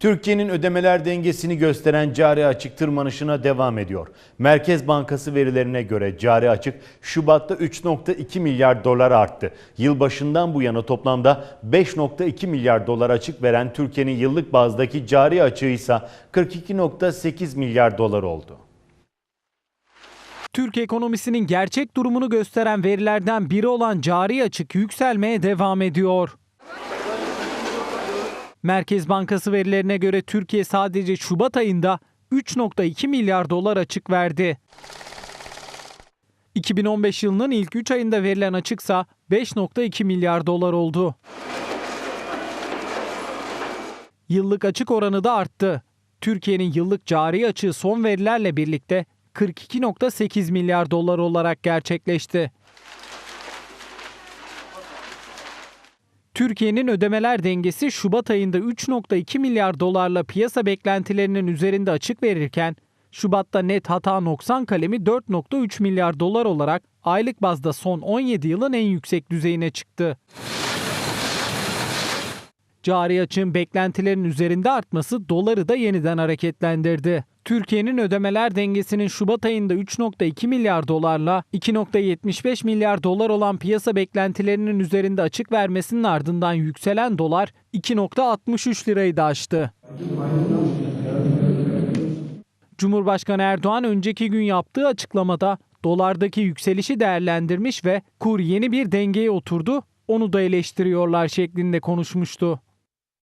Türkiye'nin ödemeler dengesini gösteren cari açık tırmanışına devam ediyor. Merkez Bankası verilerine göre cari açık Şubat'ta 3.2 milyar dolar arttı. Yılbaşından bu yana toplamda 5.2 milyar dolar açık veren Türkiye'nin yıllık bazdaki cari açığı ise 42.8 milyar dolar oldu. Türk ekonomisinin gerçek durumunu gösteren verilerden biri olan cari açık yükselmeye devam ediyor. Merkez Bankası verilerine göre Türkiye sadece Şubat ayında 3.2 milyar dolar açık verdi. 2015 yılının ilk 3 ayında verilen açıksa 5.2 milyar dolar oldu. Yıllık açık oranı da arttı. Türkiye'nin yıllık cari açığı son verilerle birlikte 42.8 milyar dolar olarak gerçekleşti. Türkiye'nin ödemeler dengesi Şubat ayında 3.2 milyar dolarla piyasa beklentilerinin üzerinde açık verirken Şubat'ta net hata noksan kalemi 4.3 milyar dolar olarak aylık bazda son 17 yılın en yüksek düzeyine çıktı. Cari açığın beklentilerin üzerinde artması doları da yeniden hareketlendirdi. Türkiye'nin ödemeler dengesinin Şubat ayında 3.2 milyar dolarla 2.75 milyar dolar olan piyasa beklentilerinin üzerinde açık vermesinin ardından yükselen dolar 2.63 lirayı da aştı. Cumhurbaşkanı Erdoğan önceki gün yaptığı açıklamada dolardaki yükselişi değerlendirmiş ve kur yeni bir dengeye oturdu, onu da eleştiriyorlar şeklinde konuşmuştu.